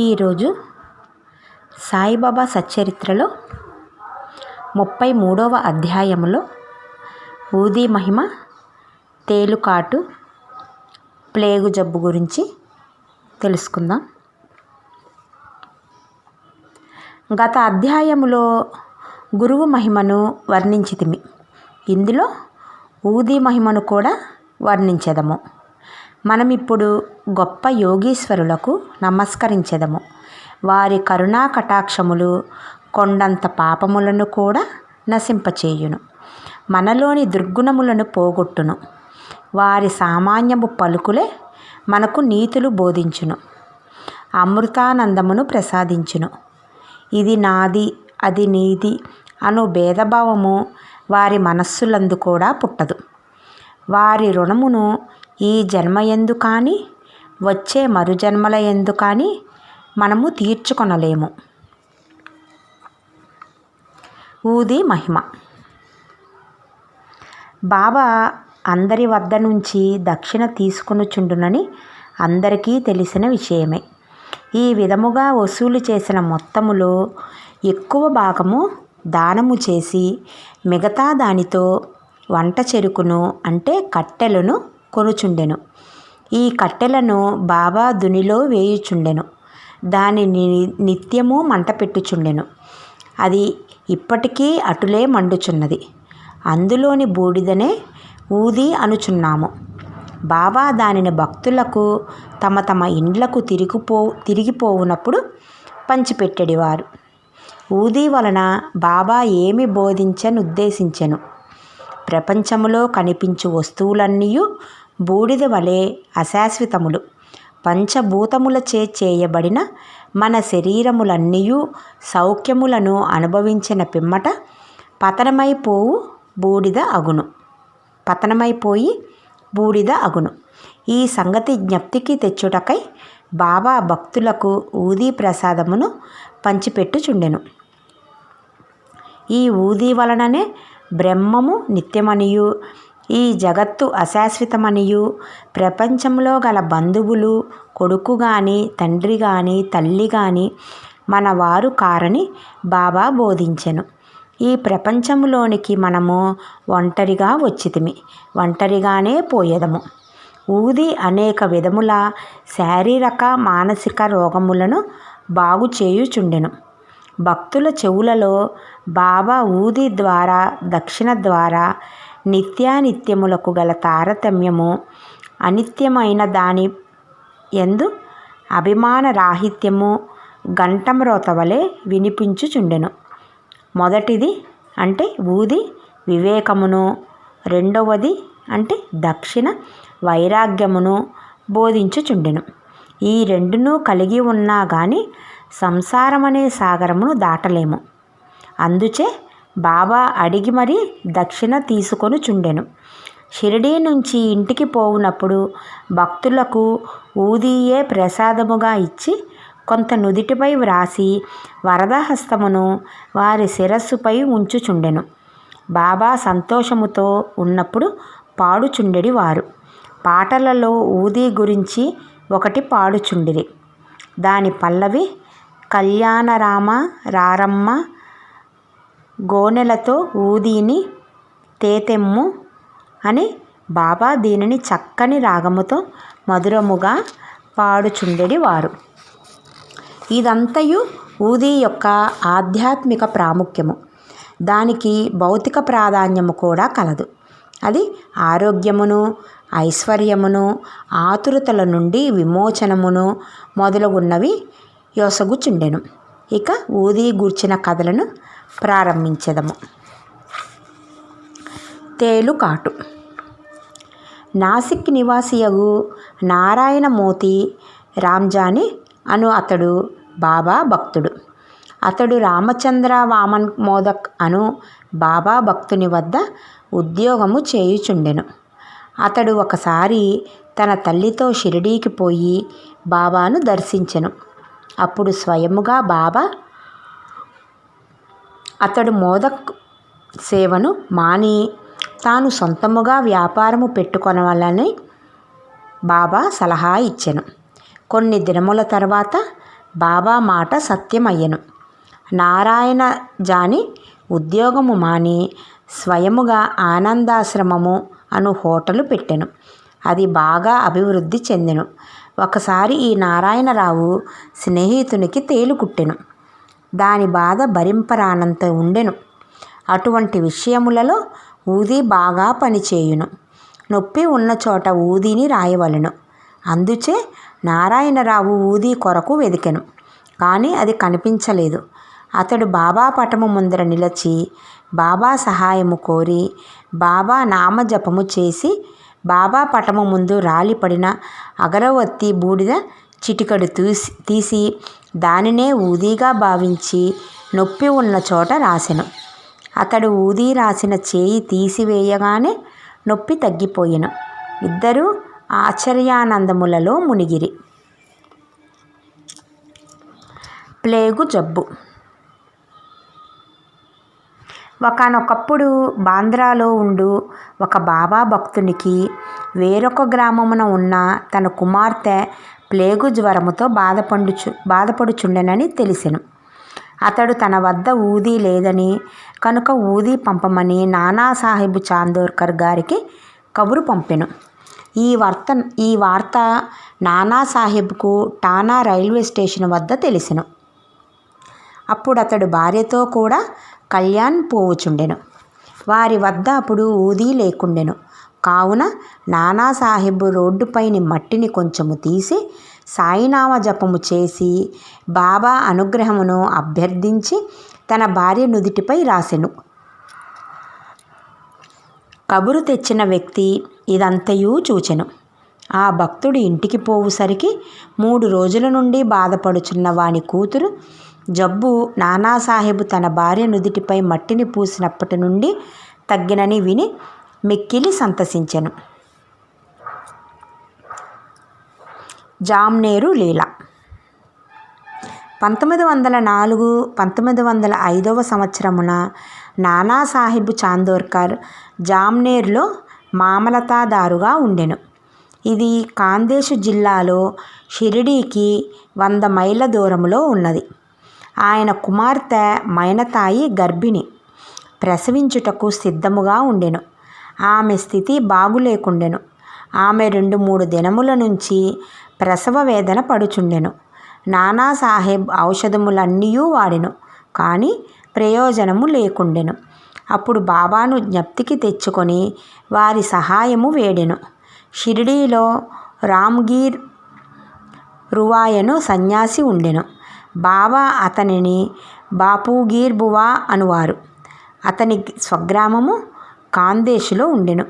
ఈరోజు సాయిబాబా సచ్చరిత్రలో ముప్పై మూడవ అధ్యాయములో ఊదీ మహిమ తేలుకాటు ప్లేగు జబ్బు గురించి తెలుసుకుందాం. గత అధ్యాయములో గురువు మహిమను వర్ణించితిమి. ఇందులో ఊదీ మహిమను కూడా వర్ణించెదము. మనమిప్పుడు గొప్ప యోగీశ్వరులకు నమస్కరించెదము. వారి కరుణా కటాక్షములు కొండంత పాపములను కూడా నశింపచేయును. మనలోని దుర్గుణములను పోగొట్టును. వారి సామాన్యము పలుకులే మనకు నీతులు బోధించును. అమృతానందమును ప్రసాదించును. ఇది నాది అది నీది అను భేదభావము వారి మనస్సులందు కూడా పుట్టదు. వారి రుణమును ఈ జన్మయందు కానీ వచ్చే మరుజన్మల ఎందు కానీ మనము తీర్చుకొనలేము. ఊది మహిమ. బాబా అందరి వద్ద నుంచి దక్షిణ తీసుకొనుచుండునని అందరికీ తెలిసిన విషయమే. ఈ విధముగా వసూలు చేసిన మొత్తములో ఎక్కువ భాగము దానము చేసి మిగతా దానితో వంట చెరుకును అంటే కట్టెలను కొనుచుండెను. ఈ కట్టెలను బాబా దునిలో వేయుచుండెను. దానిని నిత్యము మంట పెట్టుచుండెను. అది ఇప్పటికీ అటులే మండుచున్నది. అందులోని బూడిదనే ఊది అనుచున్నాము. బాబా దానిని భక్తులకు తమ తమ ఇండ్లకు తిరిగిపో తిరిగిపోవునప్పుడు పంచిపెట్టెడివారు. ఊది వలన బాబా ఏమి బోధించనుద్దేశించెను. ప్రపంచములో కనిపించు వస్తువులన్నీ బూడిద వలె అశాశ్వతములు. పంచభూతములచే చేయబడిన మన శరీరములన్నీ సౌఖ్యములను అనుభవించిన పిమ్మట పతనమైపోవు బూడిద అగును. పతనమైపోయి బూడిద అగును. ఈ సంగతి జ్ఞప్తికి తెచ్చుటకై బాబా భక్తులకు ఊదీ ప్రసాదమును పంచిపెట్టుచుండెను. ఈ ఊదీ వలననే బ్రహ్మము నిత్యమనియు. ఈ జగత్తు అశాశ్వతమనియు. ప్రపంచంలో గల బంధువులు కొడుకు కానీ తండ్రి కానీ తల్లి కానీ మన వారు కారని బాబా బోధించెను. ఈ ప్రపంచంలోనికి మనము ఒంటరిగా వచ్చితిమి ఒంటరిగానే పోయేదము. ఊది అనేక విధముల శారీరక మానసిక రోగములను బాగు చేయుచుండెను భక్తుల చెవులలో బాబా ఊది ద్వారా దక్షిణ ద్వారా నిత్యానిత్యములకు గల తారతమ్యము అనిత్యమైన దాని ఎందు అభిమాన రాహిత్యము గంటమ్రోత వలె వినిపించుచుండెను. మొదటిది అంటే ఊది వివేకమును రెండవది అంటే దక్షిణ వైరాగ్యమును బోధించుచుండెను. ఈ రెండును కలిగి ఉన్నా కానీ సంసారమనే సాగరమును దాటలేము. అందుచే బాబా అడిగి మరీ దక్షిణ తీసుకొని చుండెను షిరిడీ నుంచి ఇంటికి పోవునప్పుడు భక్తులకు ఊదీయే ప్రసాదముగా ఇచ్చి కొంత నుదిటిపై వ్రాసి వరదహస్తమును వారి శిరస్సుపై ఉంచుచుండెను. బాబా సంతోషముతో ఉన్నప్పుడు పాడుచుండెడి వారు. పాటలలో ఊదీ గురించి ఒకటి పాడుచుండిరి. దాని పల్లవి కళ్యాణరామ రారమ్మ గోనెలతో ఊదీని తేతెమ్ము అని బాబా దీనిని చక్కని రాగముతో మధురముగా పాడుచుండెడి వారు ఇదంతయు ఊదీ యొక్క ఆధ్యాత్మిక ప్రాముఖ్యము. దానికి భౌతిక ప్రాధాన్యము కూడా కలదు. అది ఆరోగ్యమును ఐశ్వర్యమును ఆతురతల నుండి విమోచనమును మొదలగున్నవి యోసగుచుండెను ఇక ఊది గూర్చిన కథలను ప్రారంభించదము. తేలుకాటు. నాసిక్ నివాసియగు నారాయణమూర్తి రామ్జాని అను అతడు బాబా భక్తుడు. అతడు రామచంద్ర వామన్ మోదక్ అను బాబా భక్తుని వద్ద ఉద్యోగము చేయుచుండెను. అతడు ఒకసారి తన తల్లితో షిరిడీకి పోయి బాబాను దర్శించెను. అప్పుడు స్వయముగా బాబా అతడు మోదక్ సేవను మాని తాను సొంతముగా వ్యాపారము పెట్టుకొనవాలని బాబా సలహా ఇచ్చెను. కొన్ని దినముల తర్వాత బాబా మాట సత్యమయ్యను. నారాయణ జాని ఉద్యోగము మాని స్వయముగా ఆనందాశ్రమము అను హోటలు పెట్టెను. అది బాగా అభివృద్ధి చెందెను. ఒకసారి ఈ నారాయణరావు స్నేహితునికి తేలు కుట్టెను. దాని బాధ భరింపరానంత ఉండెను. అటువంటి విషయములలో ఊది బాగా పనిచేయును. నొప్పి ఉన్న చోట ఊదిని రాయవలెను. అందుచే నారాయణరావు ఊది కొరకు వెదికెను. కానీ అది కనిపించలేదు. అతడు బాబా పటము ముందర నిలిచి బాబా సహాయము కోరి బాబా నామజపము చేసి బాబా పటము ముందు రాలిపడిన అగరవత్తి బూడిద చిటికడు తీసి తీసి దానినే ఊదీగా భావించి నొప్పి ఉన్న చోట రాసెను. అతడు ఊది రాసిన చేయి తీసివేయగానే నొప్పి తగ్గిపోయెను. ఇద్దరూ ఆశ్చర్యానందములలో మునిగిరి. ప్లేగు జబ్బు ఒకనొకప్పుడు బాంద్రాలో ఉండు ఒక బాబా భక్తునికి వేరొక గ్రామమున ఉన్న తన కుమార్తె ప్లేగు జ్వరముతో బాధపడుచు బాధపడుచుండెనని తెలిసెను. అతడు తన వద్ద ఊది లేదని కనుక ఊది పంపమని నానాసాహెబ్ చాందోర్కర్ గారికి కబురు పంపెను. ఈ వార్త ఈ వార్త నానాసాహెబ్కు టానా రైల్వే స్టేషన్ వద్ద తెలిసెను. అప్పుడు అతడు భార్యతో కూడా కళ్యాణ్ పోవుచుండెను. వారి వద్ద అప్పుడు ఊదీ లేకుండెను. కావున నానాసాహెబ్ రోడ్డుపైని మట్టిని కొంచెము తీసి సాయినామ జపము చేసి బాబా అనుగ్రహమును అభ్యర్థించి తన భార్య నుదిటిపై రాసెను. కబురు తెచ్చిన వ్యక్తి ఇదంతయూ చూచెను. ఆ భక్తుడు ఇంటికి పోవుసరికి మూడు రోజుల నుండి బాధపడుచున్న వాని కూతురు జబ్బు నానాసాహెబు తన భార్య నుదిటిపై మట్టిని పూసినప్పటి నుండి తగ్గినని విని మిక్కిలి సంతసించెను. జామ్నేరు లీల. పంతొమ్మిది వందల నాలుగు పంతొమ్మిది వందల ఐదవ సంవత్సరమున నానాసాహెబ్ చాందోర్కర్ జామ్నేర్లో మామలతాదారుగా ఉండెను. ఇది కాందేశు జిల్లాలో షిరిడీకి వంద మైళ్ళ దూరంలో ఉన్నది. ఆయన కుమార్తె మైనతాయి గర్భిణి. ప్రసవించుటకు సిద్ధముగా ఉండెను. ఆమె స్థితి బాగులేకుండెను. ఆమె రెండు మూడు దినముల నుంచి ప్రసవ వేదన పడుచుండెను. నానాసాహెబ్ ఔషధములన్నీ వాడెను కానీ ప్రయోజనము లేకుండెను. అప్పుడు బాబాను జ్ఞప్తికి తెచ్చుకొని వారి సహాయము వేడెను. షిరిడీలో రామ్గీర్ రువాయను సన్యాసి ఉండెను. బాబా అతనిని బాపుగీర్బువా అనువారు. అతని స్వగ్రామము కాందేశులో ఉండెను.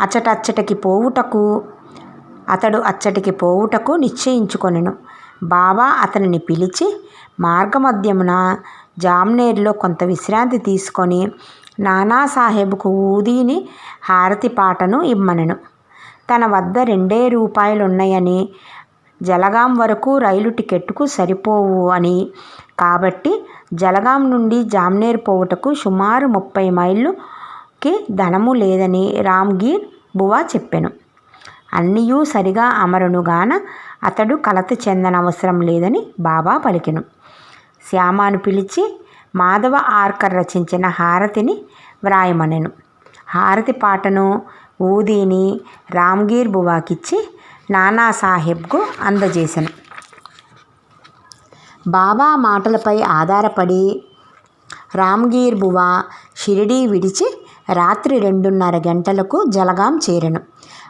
అచ్చటచ్చటికి పోవుటకు అతడు అచ్చటికి పోవుటకు నిశ్చయించుకొనెను. బాబా అతనిని పిలిచి మార్గమధ్యమున జామ్నేర్లో కొంత విశ్రాంతి తీసుకొని నానాసాహెబ్కు ఊదీని హారతి పాటను ఇమ్మనెను. తన వద్ద రెండే రూపాయలున్నాయని జలగాం వరకు రైలు టికెట్కు సరిపోవు అని. కాబట్టి జలగాం నుండి జామ్నేర్ పోవుటకు సుమారు ముప్పై మైళ్ళుకి ధనము లేదని రామ్గీర్ బువా చెప్పెను. అన్నీయూ సరిగా అమరునుగాన అతడు కలత చెందనవసరం లేదని బాబా పలికెను. శ్యామాను పిలిచి మాధవ ఆర్కర్ రచించిన హారతిని వ్రాయమనెను. హారతి పాటను ఊదీని రామ్గీర్ బువాకిచ్చి నానాసాహెబ్కు అందజేసెను. బాబా మాటలపై ఆధారపడి రామ్గీర్ బువా షిరిడీ విడిచి రాత్రి రెండున్నర గంటలకు జలగాం చేరెను.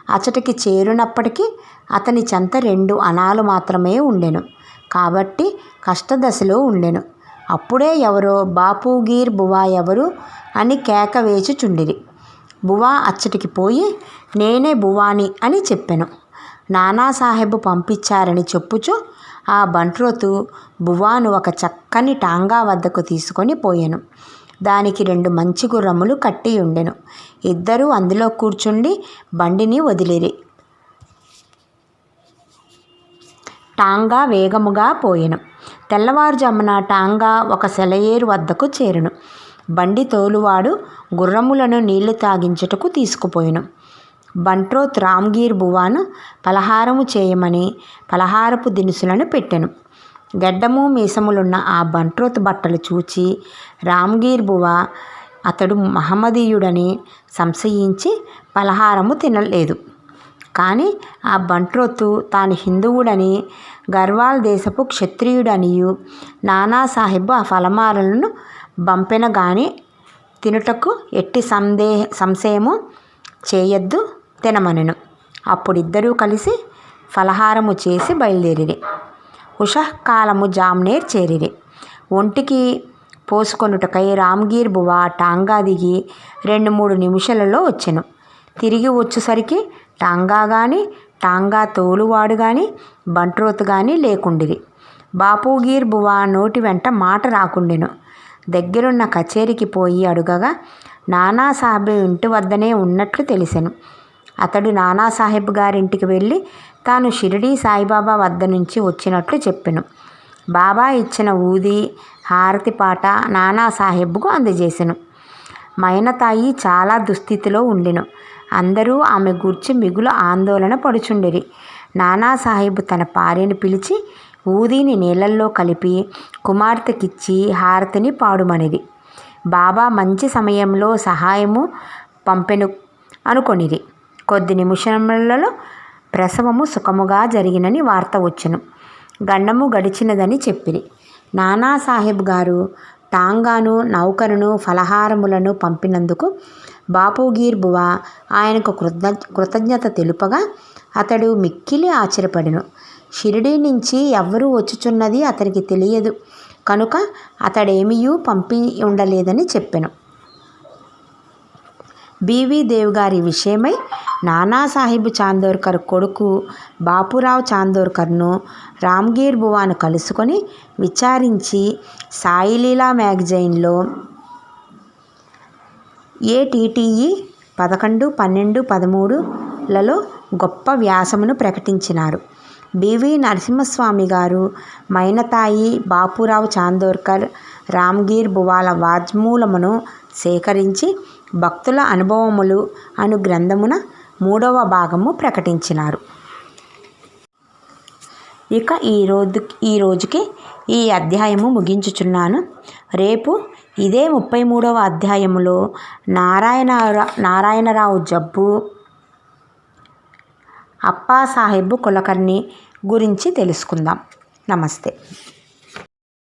అచటికి చేరునప్పటికీ అతని చెంత రెండు అనాలు మాత్రమే ఉండెను. కాబట్టి కష్టదశలో ఉండెను. అప్పుడే ఎవరో బాపూగీర్ బువా ఎవరు అని కేక వేచి చుండిరి బువా అచ్చటికి పోయి నేనే బువాని అని చెప్పెను. నానాసాహెబ్ పంపించారని చెప్పుచు ఆ బంట్రోతు బువాను ఒక చక్కని టాంగా వద్దకు తీసుకొని పోయెను. దానికి రెండు మంచి గుర్రములు కట్టి ఉండెను. ఇద్దరూ అందులో కూర్చుండి బండిని వదిలిరి. టాంగా వేగముగా పోయెను. తెల్లవారుజామున టాంగా ఒక సెలయేరు వద్దకు చేరును. బండి తోలువాడు గుర్రములను నీళ్ళు తాగించుటకు తీసుకుపోయాను. బంట్రోత్ రామ్గీర్ బువాను పలహారము చేయమని పలహారపు దినుసులను పెట్టెను. గెడ్డము మీసములున్న ఆ బంట్రోత్ బట్టలు చూచి రామ్గీర్ బువ అతడు మహమ్మదీయుడని సంశయించి పలహారము తినలేదు. కానీ ఆ బంట్రోతు తాను హిందువుడని గర్వాల్ దేశపు క్షత్రియుడనియు నానాసాహెబ్ ఆ ఫలమాలను బంపెన గాని తినుటకు ఎట్టి సందేహ సంశయము చేయొద్దు. తినమనెను. అప్పుడిద్దరూ కలిసి ఫలహారము చేసి బయలుదేరిరి. ఉషకాలము జామ్నేర్ చేరిరి. ఒంటికి పోసుకొనుటకై రామ్గీర్ బువ టాంగా దిగి రెండు మూడు నిమిషాలలో వచ్చెను. తిరిగి వచ్చేసరికి టాంగా కానీ టాంగా తోలువాడు కానీ బంట్రోతు కానీ లేకుండిరి. బాపూగీర్ బువ నోటి వెంట మాట రాకుండెను. దగ్గరున్న కచేరికి పోయి అడుగగా నానాసాహెబ్ ఇంటి వద్దనే ఉన్నట్లు తెలిసెను. అతడు నానాసాహెబ్ గారింటికి వెళ్ళి తాను షిరిడీ సాయిబాబా వద్ద నుంచి వచ్చినట్లు చెప్పెను. బాబా ఇచ్చిన ఊది హారతి పాట నానాసాహెబ్కు అందజేసెను. మైనతాయి చాలా దుస్థితిలో ఉండెను. అందరూ ఆమె గూర్చి మిగులు ఆందోళన పడుచుండిరి. నానాసాహెబ్ తన భార్యను పిలిచి ఊదీని నీళ్ళల్లో కలిపి కుమార్తెకిచ్చి హారతిని పాడుమనిది. బాబా మంచి సమయంలో సహాయము పంపెను అనుకొనిది కొద్ది నిమిషములలో ప్రసవము సుఖముగా జరిగినని వార్త వచ్చును. గండము గడిచినదని చెప్పిరి. నానాసాహెబ్ గారు టాంగాను నౌకరును ఫలహారములను పంపినందుకు బాపూగీర్ బువ ఆయనకు కృత కృతజ్ఞత తెలుపగా అతడు మిక్కిలి ఆశ్చర్యపడెను. షిరిడీ నుంచి ఎవ్వరూ వచ్చుచున్నది అతనికి తెలియదు. కనుక అతడేమియూ పంపి ఉండలేదని చెప్పెను. బీవీ దేవ్ గారి విషయమై నానాసాహెబ్ చాందోర్కర్ కొడుకు బాపురావు చాందోర్కర్ను రామ్గీర్ బువాను కలుసుకొని విచారించి సాయిలీలా మ్యాగజైన్లో ఏటీటీఈ పదకొండు పన్నెండు పదమూడులలో గొప్ప వ్యాసమును ప్రకటించినారు. బివి నరసింహస్వామి గారు మైనతాయి బాపురావు చాందోర్కర్ రామ్గీర్ బువాల వాజ్మూలమును సేకరించి భక్తుల అనుభవములు అను గ్రంథమున మూడవ భాగము ప్రకటించినారు. ఇక ఈ రోజు ఈ రోజుకి ఈ అధ్యాయము ముగించుచున్నాను. రేపు ఇదే ముప్పై మూడవ అధ్యాయములో నారాయణ నారాయణరావు జబ్బు అప్పాసాహెబ్ కులకర్ణి గురించి తెలుసుకుందాం. నమస్తే.